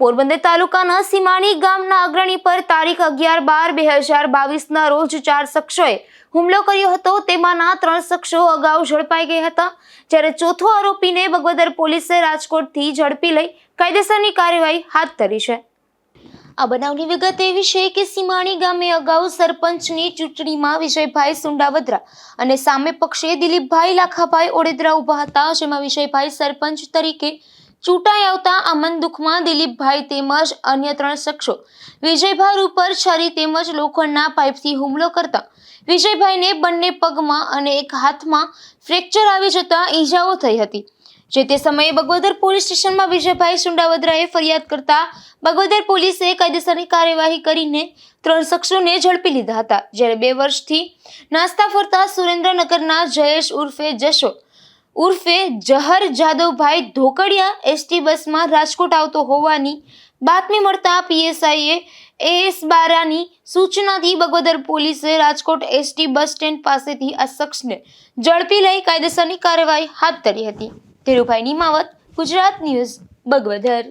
પોરબંદર તાલુકાના સીમાણી ગામના અગ્રણી પર તારીખ અગિયાર બાર બે હજાર બાવીસના રોજ ચાર શખ્સોએ હુમલો કર્યો હતો. તેમાંના ત્રણ શખ્સો અગાઉ ઝડપાઈ ગયા હતા. જ્યારે ચોથો આરોપીને બગવદર પોલીસે રાજકોટથી ઝડપી લઈ કાયદેસરની કાર્યવાહી હાથ ધરી છે. આ બનાવની વિગત એવી છે કે સીમાણી ગામે અગાઉ સરપંચની ચૂંટણીમાં વિજયભાઈ સુંડાવદરા અને સામે પક્ષે દિલીપભાઈ લાખાભાઈ ઓડેદરા ઊભા હતા. જેમાં વિજયભાઈ સરપંચ તરીકે ચૂંટાઈ આવતા અમન દુઃખમાં દિલીપભાઈ તેમજ અન્ય ત્રણ શખ્સો. વિજયભાઈ ઉપર છરી તેમજ લોખંડના પાઇપથી હુમલો કરતા વિજયભાઈને બંને પગમાં અને એક હાથમાં ફ્રેક્ચર આવી જતા ઈજાઓ થઈ હતી. જે તે સમયે બગોદર પોલીસ સ્ટેશનમાં વિજયભાઈ સુંડાવદરાએ ફરિયાદ કરતા બગોદર પોલીસે કાયદેસરની કાર્યવાહી કરીને ત્રણ શખ્સોને ઝડપી લીધા હતા. જ્યારે બે વર્ષથી નાસ્તા ફરતા સુરેન્દ્રનગરના જયેશ ઉર્ફે જશો ઉર્ફે જહર જાદવભાઈ ધોકડિયા એસટી બસમાં રાજકોટ આવતો હોવાની બાતમી મળતા પીએસઆઈએ એએસ બારાની સૂચનાથી બગોદર પોલીસે રાજકોટ એસટી બસ સ્ટેન્ડ પાસેથી આ શખ્સને ઝડપી લઈ કાયદેસરની કાર્યવાહી હાથ ધરી હતી. ધીરુભાઈ નિમાવત, ગુજરાત ન્યૂઝ બગવદર